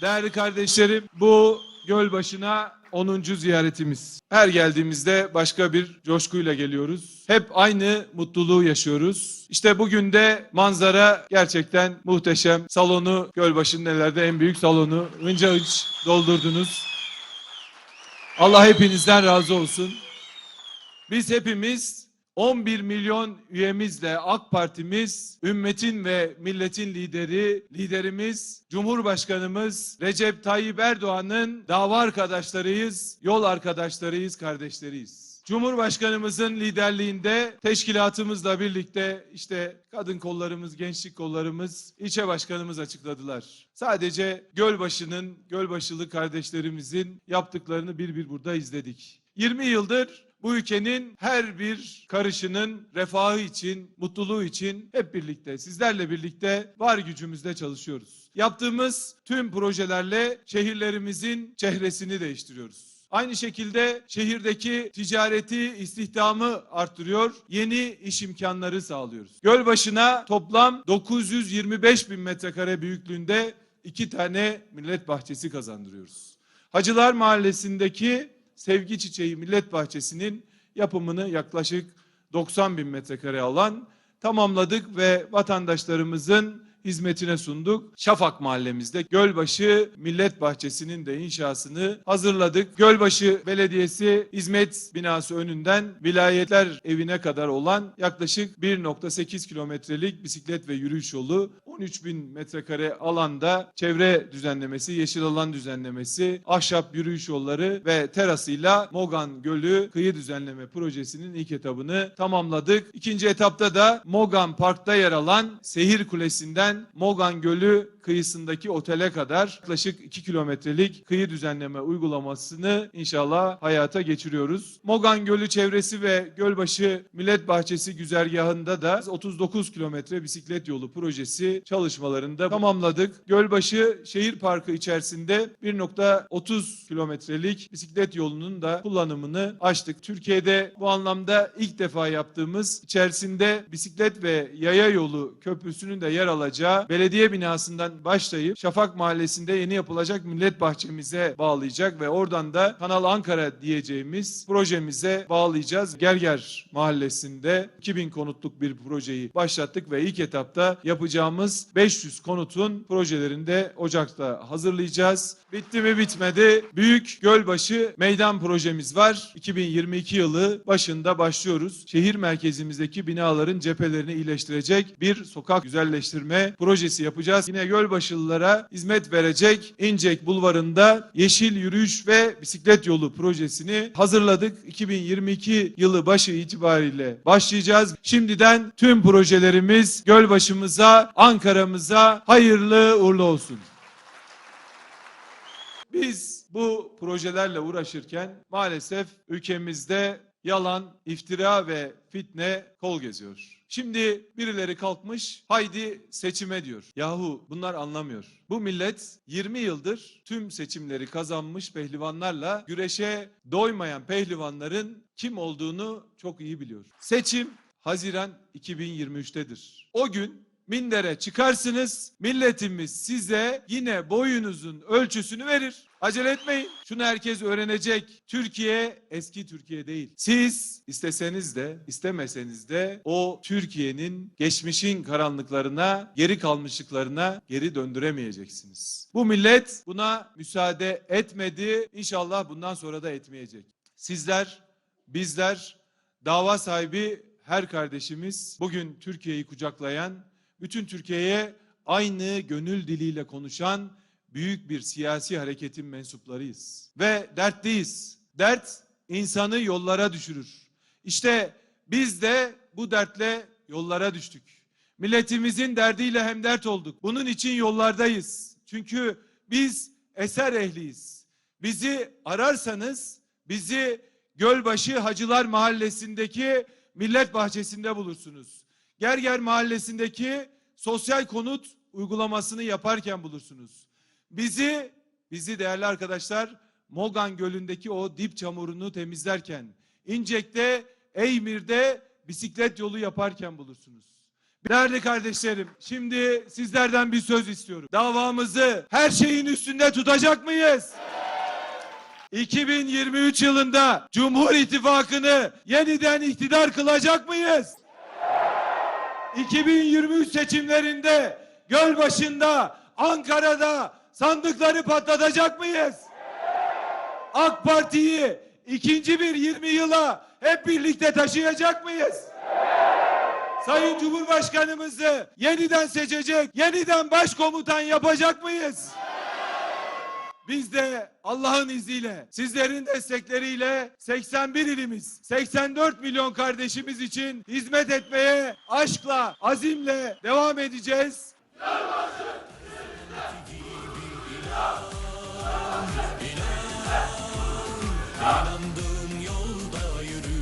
Değerli kardeşlerim bu göl başına 10. ziyaretimiz. Her geldiğimizde başka bir coşkuyla geliyoruz. Hep aynı mutluluğu yaşıyoruz. İşte bugün de manzara gerçekten muhteşem. Salonu Gölbaşı'nın nelerde en büyük salonu. Hınca hınç doldurdunuz. Allah hepinizden razı olsun. Biz hepimiz 11 milyon üyemizle AK Partimiz, ümmetin ve milletin lideri, liderimiz, Cumhurbaşkanımız Recep Tayyip Erdoğan'ın dava arkadaşlarıyız, yol arkadaşlarıyız, kardeşleriyiz. Cumhurbaşkanımızın liderliğinde teşkilatımızla birlikte işte kadın kollarımız, gençlik kollarımız, ilçe başkanımız açıkladılar. Sadece Gölbaşı'nın, Gölbaşılı kardeşlerimizin yaptıklarını bir bir burada izledik. 20 yıldır bu ülkenin her bir karışının refahı için, mutluluğu için hep birlikte, sizlerle birlikte var gücümüzle çalışıyoruz. Yaptığımız tüm projelerle şehirlerimizin çehresini değiştiriyoruz. Aynı şekilde şehirdeki ticareti, istihdamı arttırıyor, yeni iş imkanları sağlıyoruz. Gölbaşı'na toplam 925 bin metrekare büyüklüğünde iki tane millet bahçesi kazandırıyoruz. Hacılar Mahallesi'ndeki Sevgi Çiçeği Millet Bahçesi'nin yapımını yaklaşık 90 bin metrekare alan tamamladık ve vatandaşlarımızın hizmetine sunduk. Şafak mahallemizde Gölbaşı Millet Bahçesi'nin de inşasını hazırladık. Gölbaşı Belediyesi hizmet binası önünden vilayetler evine kadar olan yaklaşık 1.8 kilometrelik bisiklet ve yürüyüş yolu 13 bin metrekare alanda çevre düzenlemesi, yeşil alan düzenlemesi, ahşap yürüyüş yolları ve terasıyla Mogan Gölü kıyı düzenleme projesinin ilk etabını tamamladık. İkinci etapta da Mogan Park'ta yer alan Sehir Kulesi'nden Mogan Gölü kıyısındaki otele kadar yaklaşık 2 kilometrelik kıyı düzenleme uygulamasını inşallah hayata geçiriyoruz. Mogan Gölü çevresi ve Gölbaşı Millet Bahçesi güzergahında da 39 kilometre bisiklet yolu projesi çalışmalarında tamamladık. Gölbaşı Şehir Parkı içerisinde 1.30 kilometrelik bisiklet yolunun da kullanımını açtık. Türkiye'de bu anlamda ilk defa yaptığımız içerisinde bisiklet ve yaya yolu köprüsünün de yer alacağı belediye binasından başlayıp Şafak Mahallesi'nde yeni yapılacak millet bahçemize bağlayacak ve oradan da Kanal Ankara diyeceğimiz projemize bağlayacağız. Gerger Mahallesi'nde 2000 konutluk bir projeyi başlattık ve ilk etapta yapacağımız 500 konutun projelerinde Ocak'ta hazırlayacağız. Bitti mi bitmedi. Büyük Gölbaşı meydan projemiz var. 2022 yılı başında başlıyoruz. Şehir merkezimizdeki binaların cephelerini iyileştirecek bir sokak güzelleştirme projesi yapacağız. Yine Gölbaşılılara hizmet verecek İncek Bulvarı'nda yeşil yürüyüş ve bisiklet yolu projesini hazırladık. 2022 yılı başı itibariyle başlayacağız. Şimdiden tüm projelerimiz Gölbaşımıza, Ankara'mıza hayırlı uğurlu olsun. Biz bu projelerle uğraşırken maalesef ülkemizde yalan, iftira ve fitne kol geziyor. Şimdi birileri kalkmış haydi seçime diyor. Yahu bunlar anlamıyor. Bu millet 20 yıldır tüm seçimleri kazanmış pehlivanlarla güreşe doymayan pehlivanların kim olduğunu çok iyi biliyor. Seçim Haziran 2023'tedir. O gün mindere çıkarsınız. Milletimiz size yine boyunuzun ölçüsünü verir. Acele etmeyin. Şunu herkes öğrenecek. Türkiye eski Türkiye değil. Siz isteseniz de istemeseniz de o Türkiye'nin geçmişin karanlıklarına, geri kalmışlıklarına geri döndüremeyeceksiniz. Bu millet buna müsaade etmedi. İnşallah bundan sonra da etmeyecek. Sizler, bizler, dava sahibi her kardeşimiz bugün Türkiye'yi kucaklayan bütün Türkiye'ye aynı gönül diliyle konuşan büyük bir siyasi hareketin mensuplarıyız. Ve dertliyiz. Dert insanı yollara düşürür. İşte biz de bu dertle yollara düştük. Milletimizin derdiyle hemdert olduk. Bunun için yollardayız. Çünkü biz eser ehliyiz. Bizi ararsanız bizi Gölbaşı Hacılar Mahallesi'ndeki Millet Bahçesi'nde bulursunuz. Gerger Mahallesi'ndeki sosyal konut uygulamasını yaparken bulursunuz. Bizi, bizi değerli arkadaşlar Mogan Gölü'ndeki o dip çamurunu temizlerken, İncek'te, Eymir'de bisiklet yolu yaparken bulursunuz. Değerli kardeşlerim, şimdi sizlerden bir söz istiyorum. Davamızı her şeyin üstünde tutacak mıyız? 2023 yılında Cumhur İttifakı'nı yeniden iktidar kılacak mıyız? 2023 seçimlerinde Gölbaşı'nda, Ankara'da sandıkları patlatacak mıyız? AK Parti'yi ikinci bir 20 yıla hep birlikte taşıyacak mıyız? Sayın Cumhurbaşkanımızı yeniden seçecek, yeniden başkomutan yapacak mıyız? Biz de Allah'ın izniyle, sizlerin destekleriyle 81 ilimiz, 84 milyon kardeşimiz için hizmet etmeye aşkla, azimle devam edeceğiz. İnandığın yolda yürü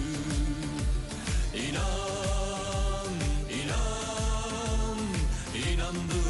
İnan, inan İnandığın